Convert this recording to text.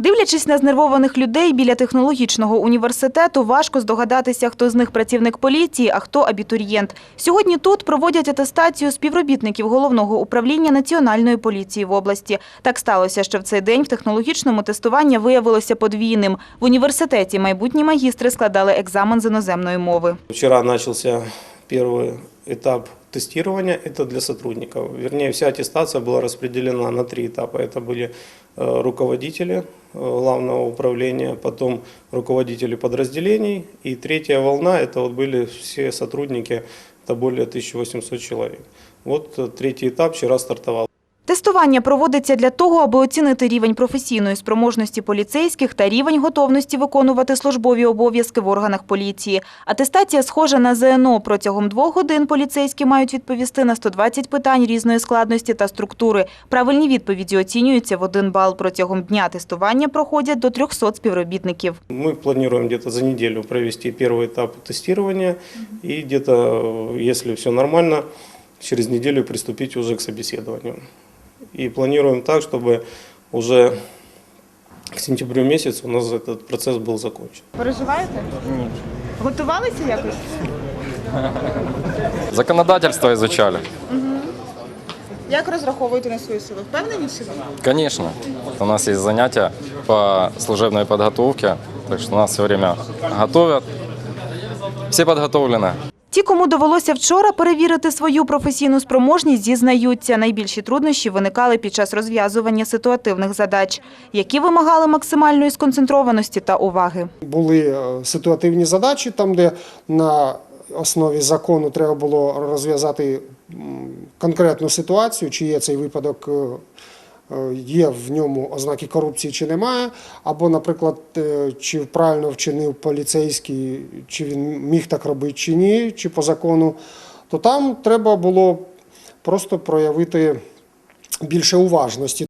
Дивлячись на знервованих людей біля технологічного університету, важко здогадатися, хто з них працівник поліції, а хто абітурієнт. Сьогодні тут проводять атестацію співробітників головного управління національної поліції в області. Так сталося, що в цей день в технологічному тестування виявилося подвійним. В університеті майбутні магістри складали екзамен з іноземної мови. Вчера начался первый этап тестирования, это для сотрудников. Вернее, вся аттестация была распределена на три этапа. Это были э, руководители э, главного управления, потом руководители подразделений, и третья волна, это вот были все сотрудники, это более 1800 человек. Вот э, третий этап вчера стартовал. Тестування проводиться для того, аби оцінити рівень професійної спроможності поліцейських та рівень готовності виконувати службові обов'язки в органах поліції. Атестація схожа на ЗНО. Протягом двох годин поліцейські мають відповісти на 120 питань різної складності та структури. Правильні відповіді оцінюються в один бал. Протягом дня тестування проходять до 300 співробітників. Мы планируем где-то за неделю провести первый этап тестирования и где-то, э, если все нормально, через неделю приступить уже к собеседованию. И планируем так, чтобы уже к сентябрю месяцу у нас этот процесс был закончен. Переживаєте? Ні. Готувалися якось? Законодательство изучали. Як розраховуєте на свої сили? Впевнені в собі? Конечно. У нас есть занятия по служебной подготовке, так что нас все время готовят. Все подготовлены. Ті, кому довелося вчора перевірити свою професійну спроможність, зізнаються, найбільші труднощі виникали під час розв'язування ситуативних задач, які вимагали максимальної сконцентрованості та уваги. були е, ситуативні задачі, там, де на основі закону треба було розв'язати конкретну ситуацію, чи є цей випадок, е, є в ньому ознаки корупції чи немає, або, наприклад, е, чи правильно вчинив поліцейський, чи він міг так робити чи ні, чи по закону, то там треба було просто проявити більше уважності.